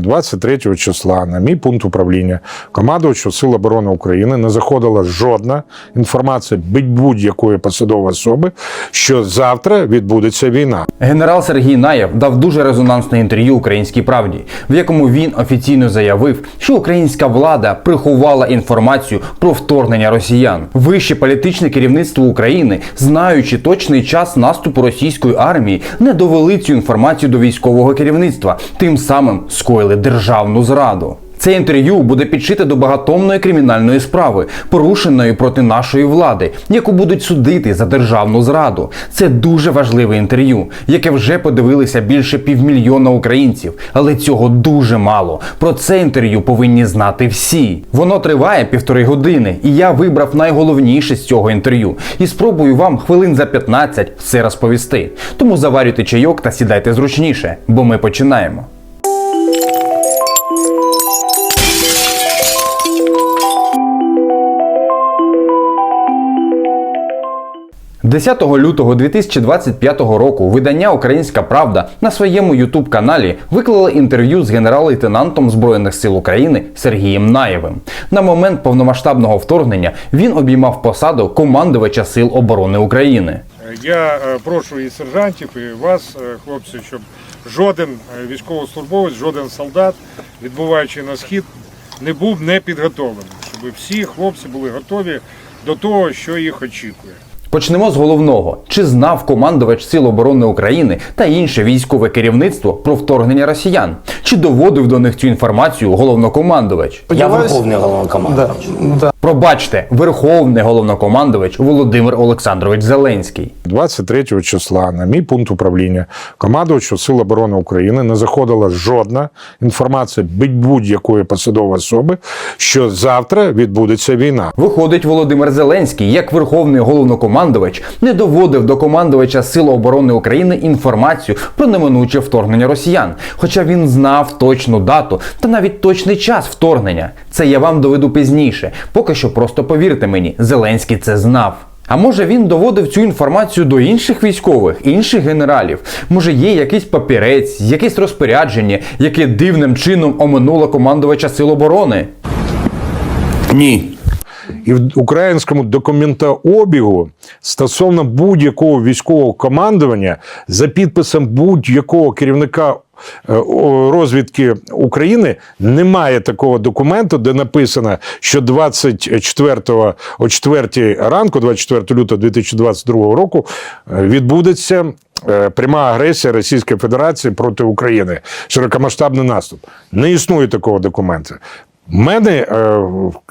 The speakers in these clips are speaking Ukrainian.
23 числа на мій пункт управління командувачу Сил оборони України не заходила жодна інформація будь-якої посадової особи, що завтра відбудеться війна. Генерал Сергій Наєв дав дуже резонансне інтерв'ю Українській правді, в якому він офіційно заявив, що українська влада приховала інформацію про вторгнення росіян. Вище політичне керівництво України, знаючи точний час наступу російської армії, не довели цю інформацію до військового керівництва, тим самим скоїли державну зраду. Це інтерв'ю буде підшите до багатомної кримінальної справи, порушеної проти нашої влади, яку будуть судити за державну зраду. Це дуже важливе інтерв'ю, яке вже подивилися більше півмільйона українців. Але цього дуже мало. Про це інтерв'ю повинні знати всі. Воно триває півтори години, і я вибрав найголовніше з цього інтерв'ю і спробую вам хвилин за 15 все розповісти. Тому заварюйте чайок та сідайте зручніше, бо ми починаємо. 10 лютого 2025 року видання Українська Правда на своєму Ютуб каналі виклало інтерв'ю з генерал-лейтенантом Збройних сил України Сергієм Наєвим. На момент повномасштабного вторгнення він обіймав посаду командувача Сил оборони України. Я е, прошу і сержантів, і вас, е, хлопці, щоб жоден е, військовослужбовець, жоден солдат, відбуваючи на схід, не був не підготовлений, щоб всі хлопці були готові до того, що їх очікує. Почнемо з головного: чи знав командувач Сил оборони України та інше військове керівництво про вторгнення росіян? Чи доводив до них цю інформацію головнокомандувач? Я верховний головнокомандувач. Пробачте, верховний головнокомандувач Володимир Олександрович Зеленський. 23 числа на мій пункт управління командувачу Сил оборони України не заходила жодна інформація будь-якої посадової особи, що завтра відбудеться війна. Виходить, Володимир Зеленський, як верховний головнокомандувач, не доводив до командувача Сил оборони України інформацію про неминуче вторгнення росіян. Хоча він знав точну дату та навіть точний час вторгнення. Це я вам доведу пізніше. Поки що просто повірте мені, Зеленський це знав. А може він доводив цю інформацію до інших військових, інших генералів? Може є якийсь папірець, якесь розпорядження, яке дивним чином оминуло командувача Сил оборони? Ні. І в українському документообігу стосовно будь-якого військового командування за підписом будь-якого керівника розвідки України немає такого документу, де написано, що 24 о 4 ранку, 24 лютого 2022 року, е, відбудеться. е, Пряма агресія Російської Федерації проти України, широкомасштабний наступ. Не існує такого документу. В мене,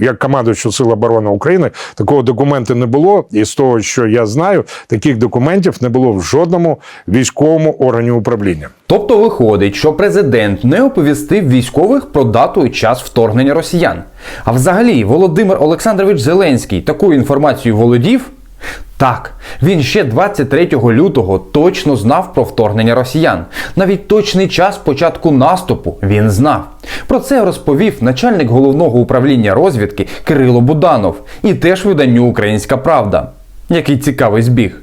як командуючого Сил оборони України, такого документу не було. І з того, що я знаю, таких документів не було в жодному військовому органі управління. Тобто виходить, що президент не оповістив військових про дату і час вторгнення росіян. А взагалі, Володимир Олександрович Зеленський такою інформацією володів? Так, він ще 23 лютого точно знав про вторгнення росіян. Навіть точний час початку наступу він знав. Про це розповів начальник головного управління розвідки Кирило Буданов і теж виданню Українська Правда. Який цікавий збіг.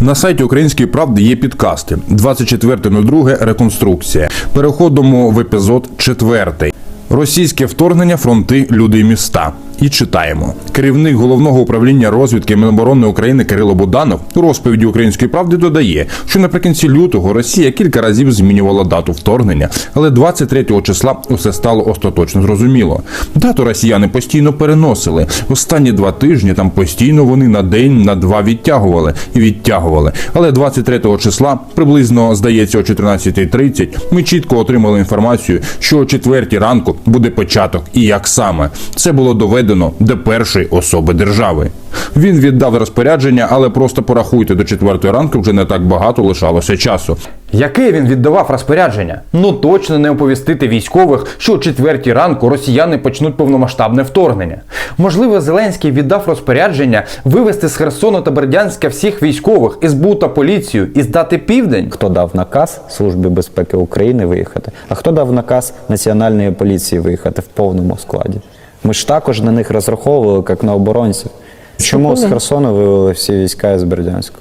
На сайті Української правди є підкасти. 24.02 реконструкція. Переходимо в епізод 4. Російське вторгнення, фронти, люди і міста. І читаємо. Керівник головного управління розвідки Міноборони України Кирило Буданов у розповіді Української правди додає, що наприкінці лютого Росія кілька разів змінювала дату вторгнення, але 23 числа усе стало остаточно зрозуміло. Дату росіяни постійно переносили. Останні два тижні там постійно вони на день на два відтягували і відтягували. Але 23 числа, приблизно здається, о 14.30, ми чітко отримали інформацію, що о 4 ранку буде початок і як саме це було доведено до першої особи держави. Він віддав розпорядження, але просто порахуйте до 4 ранку вже не так багато лишалося часу. Яке він віддавав розпорядження? Ну точно не оповістити військових, що о четвертій ранку росіяни почнуть повномасштабне вторгнення. Можливо, Зеленський віддав розпорядження вивести з Херсону та Бердянська всіх військових, СБУ та поліцію і здати південь. Хто дав наказ Службі безпеки України виїхати, а хто дав наказ Національної поліції виїхати в повному складі? Ми ж також на них розраховували, як на оборонців. Чому з Херсону вивели всі війська з Бердянську?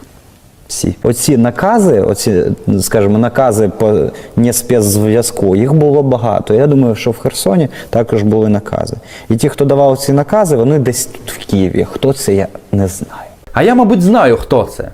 Всі. Оці накази, оці, скажімо, накази по не спецзв'язку, їх було багато. Я думаю, що в Херсоні також були накази. І ті, хто давав ці накази, вони десь тут в Києві. Хто це, я не знаю. А я, мабуть, знаю, хто це.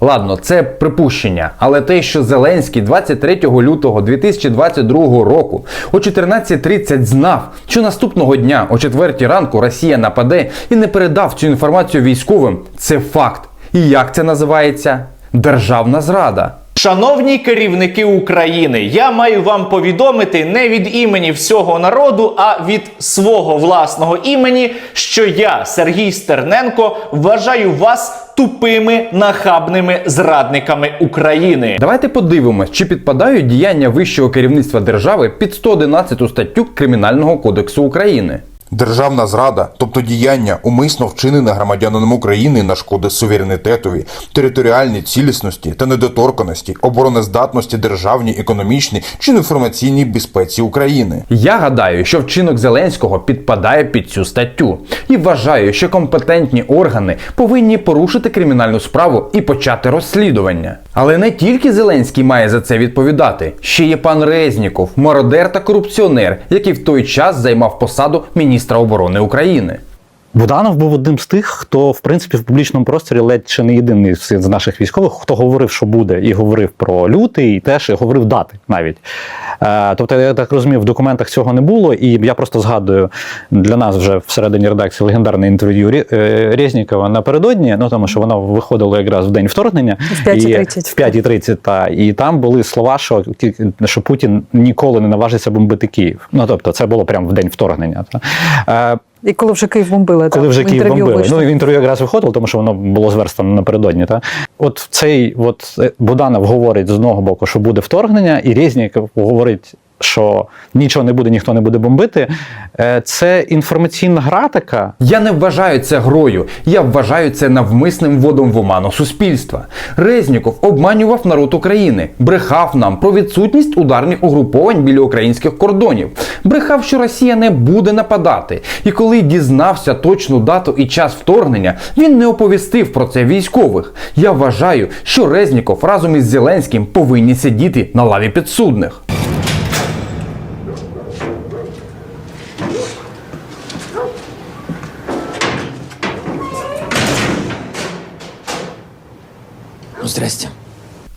Ладно, це припущення, але те, що Зеленський 23 лютого 2022 року о 14.30 знав, що наступного дня о 4 ранку Росія нападе і не передав цю інформацію військовим, це факт. І як це називається? Державна зрада. Шановні керівники України, я маю вам повідомити не від імені всього народу, а від свого власного імені, що я, Сергій Стерненко, вважаю вас тупими нахабними зрадниками України. Давайте подивимось, чи підпадають діяння вищого керівництва держави під 111 статтю Кримінального кодексу України. Державна зрада, тобто діяння, умисно вчинене громадянином України на шкоди суверенітетові, територіальній цілісності та недоторканості, обороноздатності державній, економічній чи інформаційній безпеці України. Я гадаю, що вчинок Зеленського підпадає під цю статтю і вважаю, що компетентні органи повинні порушити кримінальну справу і почати розслідування. Але не тільки Зеленський має за це відповідати. Ще є пан Резніков, мародер та корупціонер, який в той час займав посаду міністра оборони України. Буданов був одним з тих, хто в принципі в публічному просторі ледь чи не єдиний з наших військових, хто говорив, що буде, і говорив про лютий, і теж і говорив дати навіть. Е, тобто, я так розумію, в документах цього не було, і я просто згадую для нас вже всередині редакції легендарне інтерв'ю е, Резнікова напередодні, ну тому що воно виходило якраз в день вторгнення. В 5:30. І, в 5.30, та, і там були слова, що, що Путін ніколи не наважиться бомбити Київ. Ну тобто, це було прямо в день вторгнення. Та. І коли вже Київ бомбили, коли так, вже Київ бомбили. вийшло. Ну інтерв'ю якраз виходило, тому що воно було зверстано напередодні. Та? От цей от е, Буданов говорить з одного боку, що буде вторгнення, і Резніков говорить, що нічого не буде, ніхто не буде бомбити. Е, Це інформаційна гра така. Я не вважаю це грою, я вважаю це навмисним вводом в оману суспільства. Резніков обманював народ України, брехав нам про відсутність ударних угруповань біля українських кордонів, брехав, що Росія не буде нападати. І коли дізнався точну дату і час вторгнення, він не оповістив про це військових. Я вважаю, що Резніков разом із Зеленським повинні сидіти на лаві підсудних. Здрасте.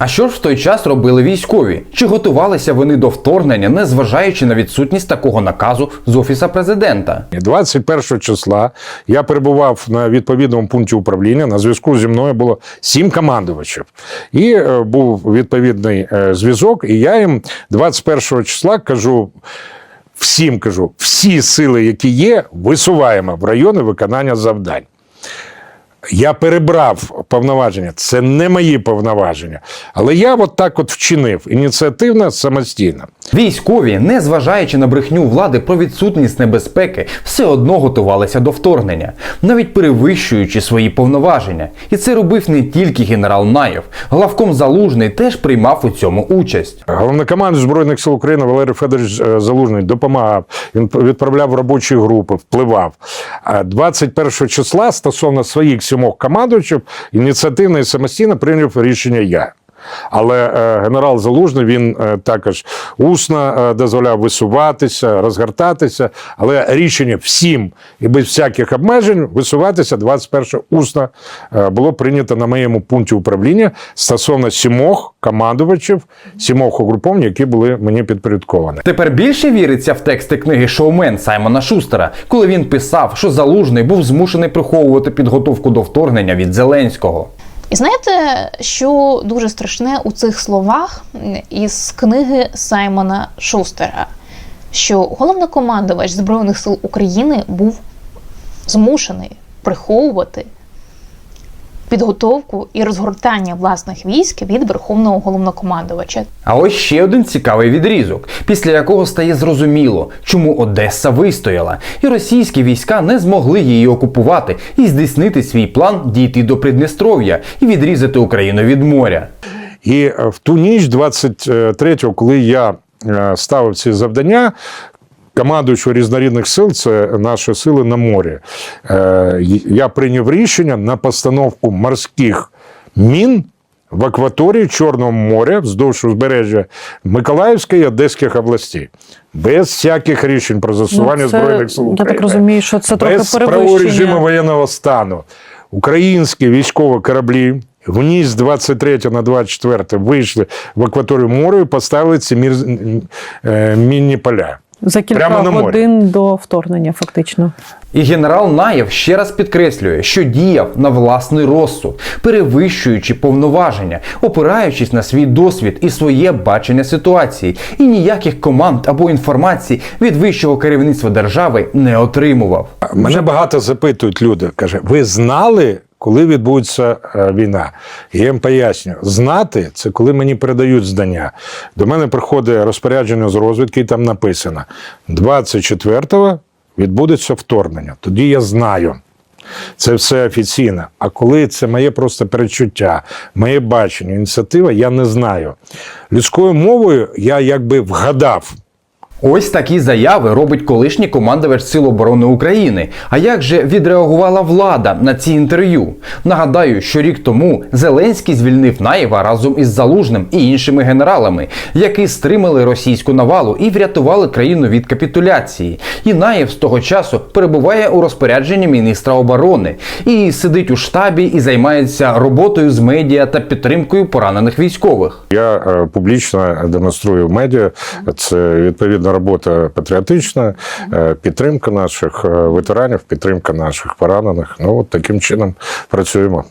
А що ж в той час робили військові? Чи готувалися вони до вторгнення, незважаючи на відсутність такого наказу з офіса президента? 21 числа я перебував на відповідному пункті управління. На зв'язку зі мною було сім командувачів. І е, був відповідний е, зв'язок. І я їм 21 числа кажу. Всім кажу, всі сили, які є, висуваємо в райони виконання завдань. Я перебрав повноваження. Це не мої повноваження. Але я от так от вчинив ініціативно, самостійно. Військові, не зважаючи на брехню влади про відсутність небезпеки, все одно готувалися до вторгнення, навіть перевищуючи свої повноваження. І це робив не тільки генерал Наєв. Главком Залужний теж приймав у цьому участь. Головнокомандуючий Збройних сил України Валерій Федорович е, Залужний допомагав. Він відправляв робочі групи, впливав. А 21 числа стосовно своїх сімох командувачів ініціативно і самостійно прийняв рішення я. Але е, генерал Залужний він е, також усно е, дозволяв висуватися, розгортатися. Але рішення всім і без всяких обмежень висуватися 21 усно було прийнято на моєму пункті управління стосовно сімох командувачів, сімох угруповань, які були мені підпорядковані. Тепер більше віриться в тексти книги Шоумен Саймона Шустера, коли він писав, що Залужний був змушений приховувати підготовку до вторгнення від Зеленського. І знаєте, що дуже страшне у цих словах із книги Саймона Шустера, що головнокомандувач Збройних сил України був змушений приховувати підготовку і розгортання власних військ від верховного головнокомандувача. А ось ще один цікавий відрізок, після якого стає зрозуміло, чому Одеса вистояла, і російські війська не змогли її окупувати і здійснити свій план дійти до Придністров'я і відрізати Україну від моря. І в ту ніч, 23-го, коли я е, ставив ці завдання, командуючого різнорідних сил, це наші сили на морі, е, я прийняв рішення на постановку морських мін в акваторії Чорного моря вздовж узбережжя Миколаївської і Одеських областей. Без всяких рішень про застосування Ну, це, Збройних сил я так розумію, що це трохи Без правового режиму воєнного стану. Українські військові кораблі вниз з 23 на 24 вийшли в акваторію моря і поставили ці е, мінні поля. За кілька Прямо на морі. годин до вторгнення, фактично. І генерал Наєв ще раз підкреслює, що діяв на власний розсуд, перевищуючи повноваження, опираючись на свій досвід і своє бачення ситуації, і ніяких команд або інформації від вищого керівництва держави не отримував. Мене багато запитують люди. Каже, ви знали, коли відбудеться е, війна? Я їм пояснюю, знати це коли мені передають здання. До мене приходить розпорядження з розвідки, і там написано: 24-го відбудеться вторгнення. Тоді я знаю. Це все офіційно. А коли це моє просто перечуття, моє бачення, ініціатива, я не знаю. Людською мовою я якби вгадав. Ось такі заяви робить колишній командувач Сил оборони України. А як же відреагувала влада на ці інтерв'ю? Нагадаю, що рік тому Зеленський звільнив Наєва разом із Залужним і іншими генералами, які стримали російську навалу і врятували країну від капітуляції. І Наєв з того часу перебуває у розпорядженні міністра оборони і сидить у штабі і займається роботою з медіа та підтримкою поранених військових. Я е, публічно демонструю медіа. Це відповідна робота патріотична, е, підтримка наших е, ветеранів, підтримка наших поранених. Ну от таким чином працюємо.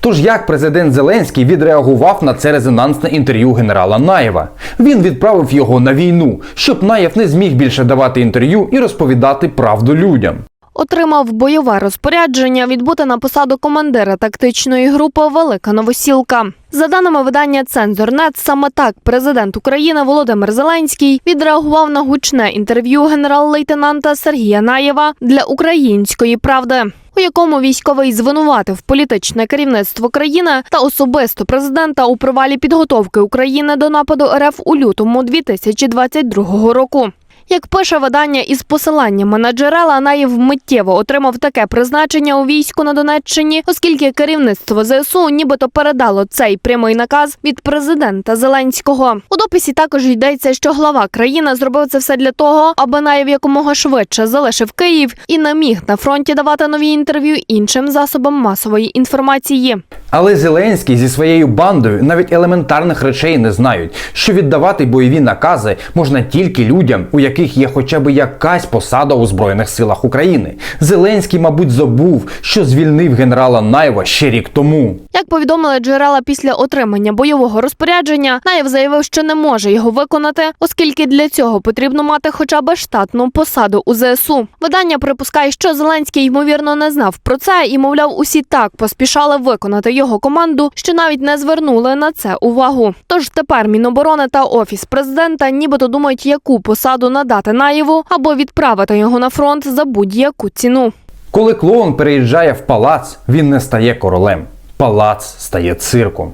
Тож як президент Зеленський відреагував на це резонансне інтерв'ю генерала Наєва? Він відправив його на війну, щоб Наєв не зміг більше давати інтерв'ю і розповідати правду людям. Отримав бойове розпорядження відбути на посаду командира тактичної групи Велика Новосілка. За даними видання Цензорнет, саме так президент України Володимир Зеленський відреагував на гучне інтерв'ю генерал-лейтенанта Сергія Наєва для української правди. У якому військовий звинуватив політичне керівництво країни та особисто президента у провалі підготовки України до нападу РФ у лютому 2022 року. Як пише видання із посиланнями на джерела, Наєв миттєво отримав таке призначення у війську на Донеччині, оскільки керівництво ЗСУ нібито передало цей прямий наказ від президента Зеленського. У дописі також йдеться, що глава країни зробив це все для того, аби Наєв якомога швидше залишив Київ і не міг на фронті давати нові інтерв'ю іншим засобам масової інформації. Але Зеленський зі своєю бандою навіть елементарних речей не знають, що віддавати бойові накази можна тільки людям, у яких є хоча б якась посада у Збройних силах України. Зеленський, мабуть, забув, що звільнив генерала Наєва ще рік тому. Як повідомили джерела після отримання бойового розпорядження, Наєв заявив, що не може його виконати, оскільки для цього потрібно мати хоча б штатну посаду у ЗСУ. Видання припускає, що Зеленський ймовірно не знав про це і, мовляв, усі так поспішали виконати його команду, що навіть не звернули на це увагу. Тож тепер Міноборони та офіс президента нібито думають, яку посаду надати Наєву або відправити його на фронт за будь-яку ціну. Коли клоун переїжджає в палац, він не стає королем. Палац стає цирком.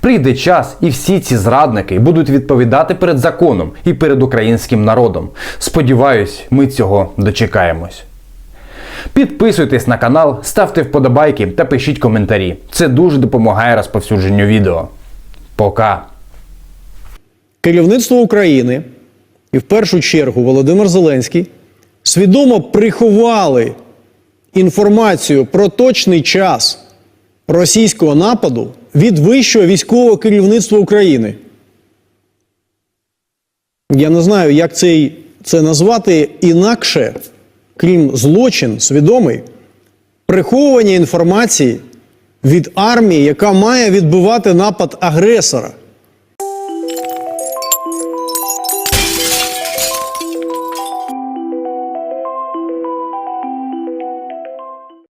Прийде час, і всі ці зрадники будуть відповідати перед законом і перед українським народом. Сподіваюсь, ми цього дочекаємось. Підписуйтесь на канал, ставте вподобайки та пишіть коментарі. Це дуже допомагає розповсюдженню відео. Пока! Керівництво України і в першу чергу Володимир Зеленський свідомо приховали інформацію про точний час російського нападу від вищого військового керівництва України. Я не знаю, як цей, це назвати інакше, крім злочин, свідомий, приховування інформації від армії, яка має відбивати напад агресора.